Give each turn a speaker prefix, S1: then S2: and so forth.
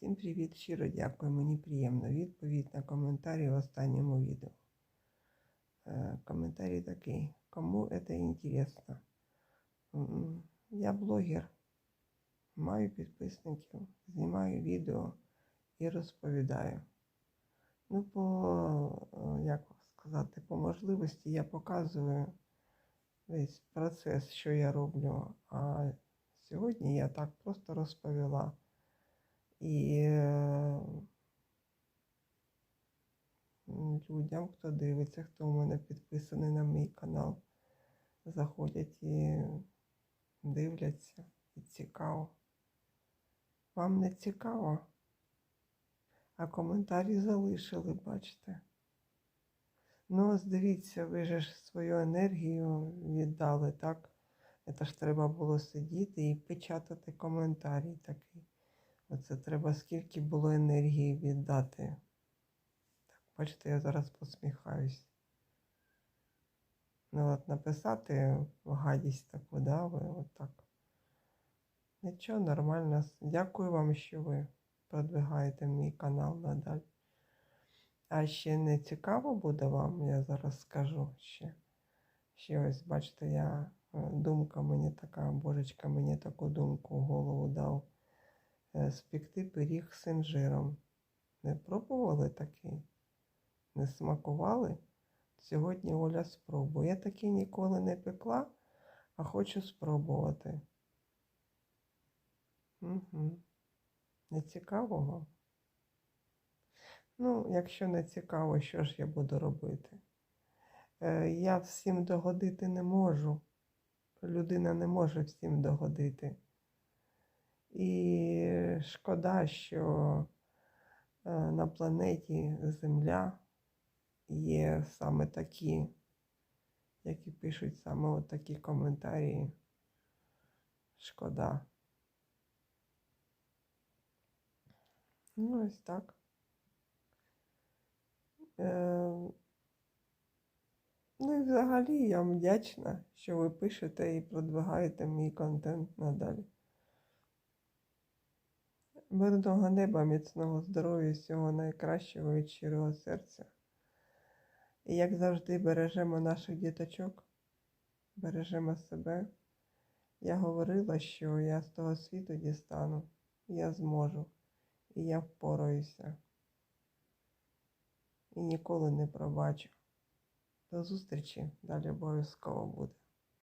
S1: Всім привіт, щиро дякую, мені приємно. Відповідь на коментарі в останньому відео. Е, Коментарій такий. Кому це інтересно? Я блогер, маю підписників, знімаю відео і розповідаю. Ну, по, е, як сказати, по можливості я показую весь процес, що я роблю. А сьогодні я так просто розповіла. І людям, хто дивиться, хто у мене підписаний на мій канал, заходять і дивляться, і цікаво. Вам не цікаво? А коментарі залишили, бачите? Ну, ось дивіться, ви ж свою енергію віддали, так? Це ж треба було сидіти і печатати коментарі такий. Оце треба скільки було енергії віддати. Так, бачите, я зараз посміхаюсь. Ну, от написати гадість таку, да, ви отак. Нічого, нормально. Дякую вам, що ви продвигаєте мій канал надалі. А ще не цікаво буде вам, я зараз скажу ще. Ще ось, бачите, я е, думка мені така, божечка мені таку думку в голову дав. Е, Спекти пиріг з інжиром. Не пробували такий? Не смакували? Сьогодні Оля спробує. Я такий ніколи не пекла, а хочу спробувати. Угу. Не? Ну, якщо не цікаво, що ж я буду робити? Е, я всім догодити не можу. Людина не може всім догодити. І шкода, що е, на планеті Земля є саме такі, які пишуть саме от такі коментарі. Шкода. Ну, ось так. Е, Ну і взагалі я вам вдячна, що ви пишете і продвигаєте мій контент надалі. Мирного неба, міцного здоров'я, всього найкращого від щирого серця. І як завжди бережемо наших діточок, бережемо себе. Я говорила, що я з того світу дістану, я зможу, і я впораюся. І ніколи не пробачу. До зустрічі, далі обов'язково буде.